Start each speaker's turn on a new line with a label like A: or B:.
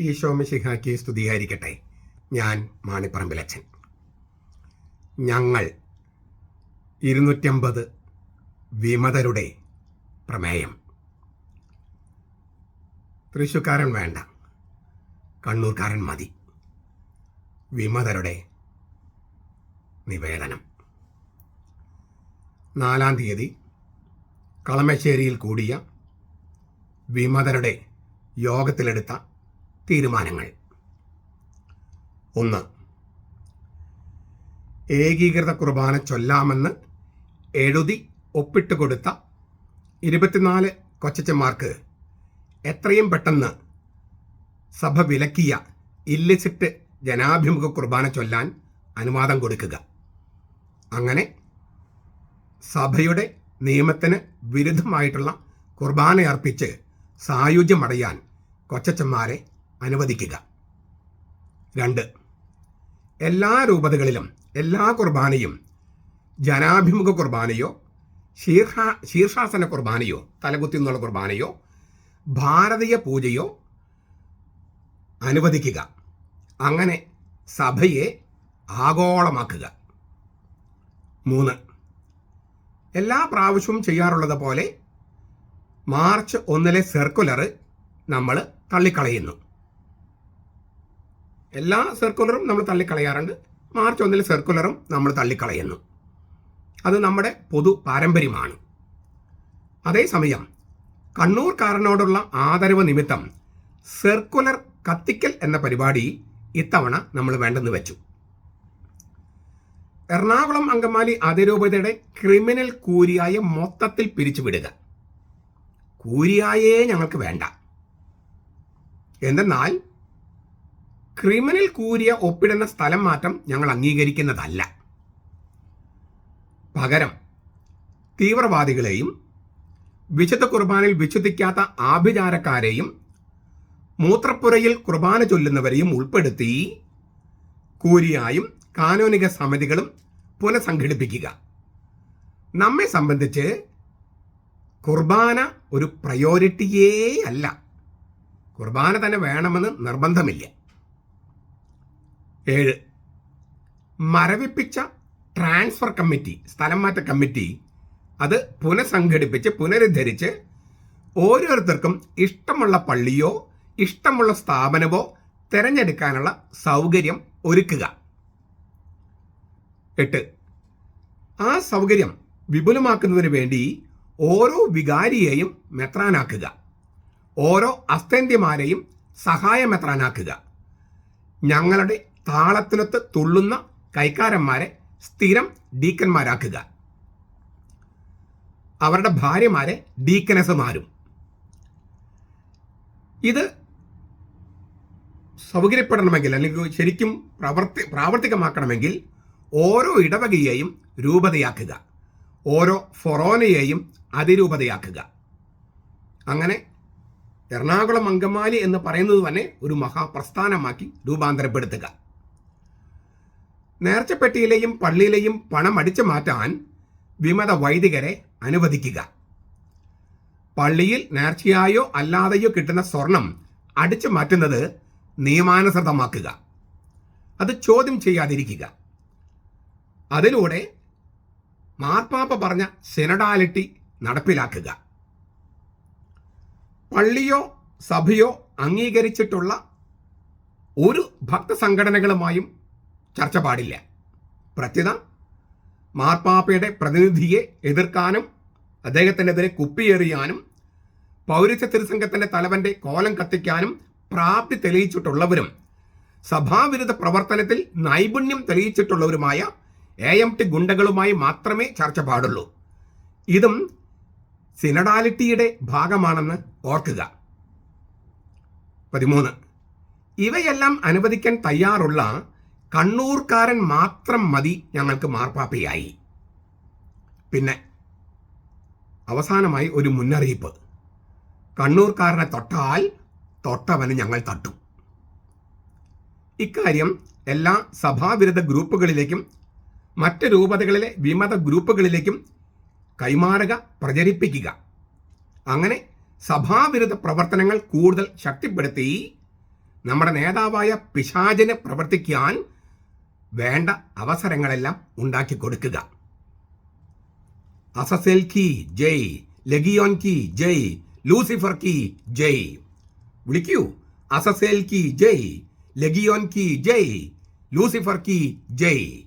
A: ഈശോമിശിഹാക്കി സ്തുതിയായിരിക്കട്ടെ. ഞാൻ മാണിപ്പറമ്പിലച്ചൻ ഞങ്ങൾ ഇരുന്നൂറ്റമ്പത് വിമതരുടെ പ്രമേയം. തൃശ്ശൂക്കാരൻ വേണ്ട കണ്ണൂർക്കാരൻ മതി. വിമതരുടെ നിവേദനം. നാലാം തീയതി കളമശ്ശേരിയിൽ കൂടിയ വിമതരുടെ യോഗത്തിലെടുത്ത തീരുമാനങ്ങൾ. ഒന്ന് ഏകീകൃത കുർബാന ചൊല്ലാമെന്ന് എഴുതി ഒപ്പിട്ട് കൊടുത്ത ഇരുപത്തിനാല് കൊച്ചച്ചന്മാർക്ക് എത്രയും പെട്ടെന്ന് സഭ വിലക്കിയ ഇല്ലിസിറ്റ് ജനാഭിമുഖ കുർബാന ചൊല്ലാൻ അനുവാദം കൊടുക്കുക. അങ്ങനെ സഭയുടെ നിയമത്തിന് വിരുദ്ധമായിട്ടുള്ള കുർബാന അർപ്പിച്ച് സായുജ്യമടയാൻ കൊച്ചച്ചന്മാരെ അനുവദിക്കുക. രണ്ട് എല്ലാ രൂപതകളിലും എല്ലാ കുർബാനയും ജനാഭിമുഖ കുർബാനയോ ശീർഷ ശീർഷാസന കുർബാനയോ തലകുത്തി നിന്നുള്ള കുർബാനയോ ഭാരതീയ പൂജയോ അനുവദിക്കുക. അങ്ങനെ സഭയെ ആഗോളമാക്കുക. മൂന്ന് എല്ലാ പ്രാവശ്യവും ചെയ്യാറുള്ളത് പോലെ മാർച്ച് ഒന്നിലെ സർക്കുലർ നമ്മൾ തള്ളിക്കളയുന്നു. എല്ലാ സർക്കുലറും നമ്മൾ തള്ളിക്കളയാറുണ്ട്. മാർച്ച് ഒന്നിലെ സർക്കുലറും നമ്മൾ തള്ളിക്കളയുന്നു. അത് നമ്മുടെ പൊതു പാരമ്പര്യമാണ്. അതേസമയം കണ്ണൂർക്കാരനോടുള്ള ആദരവ് നിമിത്തം സർക്കുലർ കത്തിക്കൽ എന്ന പരിപാടി ഇത്തവണ നമ്മൾ വേണ്ടെന്ന് വെച്ചു. എറണാകുളം അങ്കമാലി അതിരൂപതയുടെ ക്രിമിനൽ കൂരിയായ മൊത്തത്തിൽ പിരിച്ചുവിടുക കൂരിയായേ ഞങ്ങൾക്ക് വേണ്ട. എന്തെന്നാൽ ക്രിമിനൽ കൂരിയ ഒപ്പിടുന്ന സ്ഥലം മാറ്റം ഞങ്ങൾ അംഗീകരിക്കുന്നതല്ല. പകരം തീവ്രവാദികളെയും വിശുദ്ധ കുർബാനയിൽ വിശുദ്ധിക്കാത്ത ആഭിചാരക്കാരെയും മൂത്രപ്പുരയിൽ കുർബാന ചൊല്ലുന്നവരെയും ഉൾപ്പെടുത്തി കൂരിയായും കാനോനിക സമിതികളും പുനഃസംഘടിപ്പിക്കുക. നമ്മെ സംബന്ധിച്ച് കുർബാന ഒരു പ്രയോറിറ്റിയേ അല്ല. കുർബാന തന്നെ വേണമെന്ന് നിർബന്ധമില്ല. ഏഴ്. മരവിപ്പിച്ച ട്രാൻസ്ഫർ കമ്മിറ്റി സ്ഥലം മാറ്റ കമ്മിറ്റി അത് പുനഃസംഘടിപ്പിച്ച് പുനരുദ്ധരിച്ച് ഓരോരുത്തർക്കും ഇഷ്ടമുള്ള പള്ളിയോ ഇഷ്ടമുള്ള സ്ഥാപനമോ തിരഞ്ഞെടുക്കാനുള്ള സൗകര്യം ഒരുക്കുക. എട്ട്. ആ സൗകര്യം വിപുലമാക്കുന്നതിന് വേണ്ടി ഓരോ വികാരിയെയും മെത്രാനാക്കുക. ഓരോ അസ്തന്ത്യമാരെയും സഹായമെത്രാനാക്കുക. ഞങ്ങളുടെ താളത്തിനൊത്ത് തുള്ളുന്ന കൈക്കാരന്മാരെ സ്ഥിരം ഡീക്കന്മാരാക്കുക. അവരുടെ ഭാര്യമാരെ ഡീക്കനസുമാരും ഇത് സൗകര്യപ്പെടണമെങ്കിൽ അല്ലെങ്കിൽ ശരിക്കും പ്രവർത്തി പ്രാവർത്തികമാക്കണമെങ്കിൽ ഓരോ ഇടവകയെയും രൂപതയാക്കുക. ഓരോ ഫൊറോനയെയും അതിരൂപതയാക്കുക. അങ്ങനെ എറണാകുളം അങ്കമാലി എന്ന് പറയുന്നത് തന്നെ ഒരു മഹാപ്രസ്ഥാനമാക്കി രൂപാന്തരപ്പെടുത്തുക. നേർച്ചപ്പെട്ടിയിലെയും പള്ളിയിലെയും പണം അടിച്ചു മാറ്റാൻ വിമത വൈദികരെ അനുവദിക്കുക. പള്ളിയിൽ നേർച്ചയായോ അല്ലാതെയോ കിട്ടുന്ന സ്വർണം അടിച്ചു മാറ്റുന്നത് നിയമാനുസൃതമാക്കുക. അത് ചോദ്യം ചെയ്യാതിരിക്കുക. അതിലൂടെ മാർപ്പാപ്പ പറഞ്ഞ സെനഡാലിറ്റി നടപ്പിലാക്കുക. പള്ളിയോ സഭയോ അംഗീകരിച്ചിട്ടുള്ള ഒരു ഭക്തസംഘടനകളുമായും ചർച്ച പാടില്ല. പ്രത്യുത മാർപ്പാപ്പയുടെ പ്രതിനിധിയെ എതിർക്കാനും അദ്ദേഹത്തിനെതിരെ കുപ്പിയെറിയാനും പൗരസ്യ തിരുസംഘത്തിന്റെ തലവന്റെ കോലം കത്തിക്കാനും പ്രാപ്തി തെളിയിച്ചിട്ടുള്ളവരും സഭാവിരുദ്ധ പ്രവർത്തനത്തിൽ നൈപുണ്യം തെളിയിച്ചിട്ടുള്ളവരുമായ എ എം ടി ഗുണ്ടകളുമായി മാത്രമേ ചർച്ച പാടുള്ളൂ. ഇതും സിനഡാലിറ്റിയുടെ ഭാഗമാണെന്ന് ഓർക്കുക. പതിമൂന്ന്. ഇവയെല്ലാം അനുവദിക്കാൻ തയ്യാറുള്ള കണ്ണൂർക്കാരൻ മാത്രം മതി ഞങ്ങൾക്ക് മാർപ്പാപ്പയായി. പിന്നെ അവസാനമായി ഒരു മുന്നറിയിപ്പ്. കണ്ണൂർക്കാരനെ തൊട്ടാൽ തൊട്ടവന് ഞങ്ങൾ തട്ടും. ഇക്കാര്യം എല്ലാ സഭാവിരുദ്ധ ഗ്രൂപ്പുകളിലേക്കും മറ്റ് രൂപതകളിലെ വിമത ഗ്രൂപ്പുകളിലേക്കും കൈമാറുക പ്രചരിപ്പിക്കുക. അങ്ങനെ സഭാവിരുദ്ധ പ്രവർത്തനങ്ങൾ കൂടുതൽ ശക്തിപ്പെടുത്തി നമ്മുടെ നേതാവായ പിശാചിനെ പ്രവർത്തിക്കാൻ വേണ്ട അവസരങ്ങളെല്ലാം ഉണ്ടാക്കി കൊടുക്കുക അസസെൽ കി ജയ് ലഗിയോൻ കി ജയ് ലൂസിഫർ കി ജയ്. വിളിക്കൂ. അസസേൽ കി ജയ് ലഗിയോൻ കി ജയ് ലൂസിഫർ കി ജയ്.